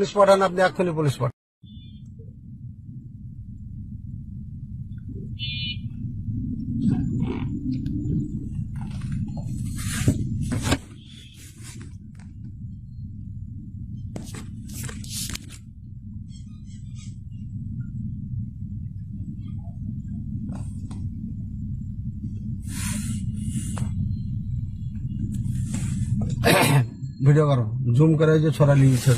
Police পাঠান আপনি এক্ষুনি পুলিশ পাঠান। ভিডিও করো। জুম করে যে ছড়া নিয়েছে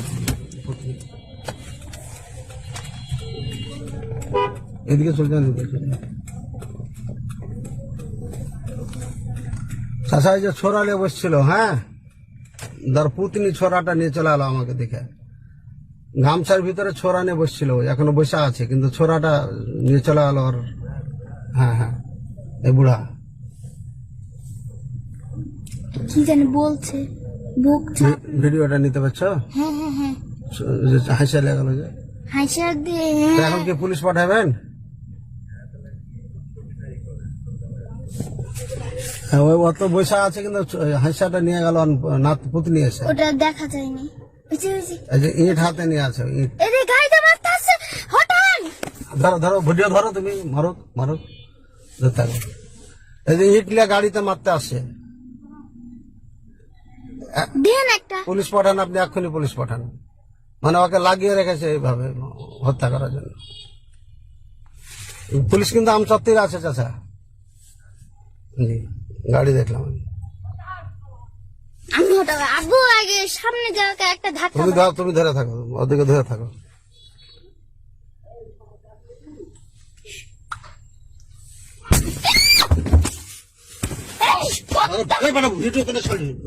এদিকে চলছে না এদিকে চলছে চাষা যে ছোড়া নিয়ে বসছিল হ্যাঁ? তার পুতনি ছোড়াটা নিয়ে চলে এলো আমাকে দেখে। গামছার ভিতরে ছোড়া নিয়ে বসছিল এখনও বসে আছে কিন্তু ছোড়াটা নিয়ে চলে এলো ওর হ্যাঁ হ্যাঁ এই বুড়া। কি জানি বলছে ভিডিওটা নিতে পারছ? হ্যাঁ হ্যাঁ হ্যাঁ। হাসিয়া লেগে গেল যে। হাসিয়া দিয়ে এখন কি পুলিশ পাঠাবেন? ওই অত বৈশা আছে কিন্তু নিয়ে গেল নাত পুতনি এসে। ওটা দেখা যায়নি। বুঝছি বুঝছি এই যে ইট হাতে নিয়ে আছে ইট। ধরো ধরো ভিডিও ধরো তুমি মারো মারো। ধরতে এই যে ইট নিয়ে গাড়িতে মারতে একটা। পুলিশ পাঠান আপনি এক্ষুনি পুলিশ পাঠান। মানে ওকে লাগিয়ে রেখেছে এইভাবে হত্যা করার জন্য। পুলিশ কিন্তু আমসত্তির আছে চাচা। জি। গাড়ি দেখলাম আমি। হঠাৎ আবু আগে সামনে যাওয়াকে একটা ধাক্কা তুমি ধরো তুমি ধরে থাকো ওদিকে ধরে থাকো?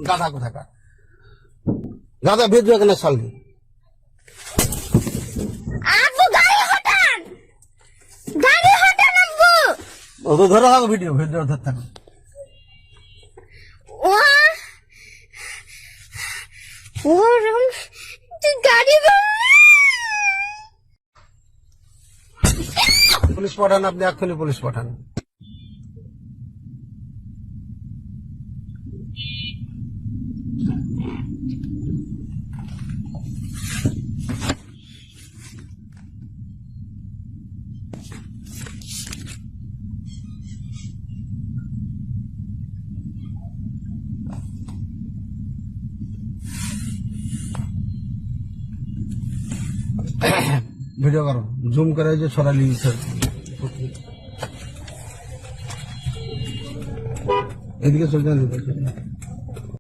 গাধা কোথাকার। গাধা ভিডিও কেন ধরে থাকো ভিডিও ভিডিও ধরে থাকো ওরম তুই গাড়ি পুলিশ পাঠান আপনি এক্ষুনি পুলিশ পাঠান। ভিডিও করো জুম করে যে ছড়া নিয়েছে এদিকে চলছে?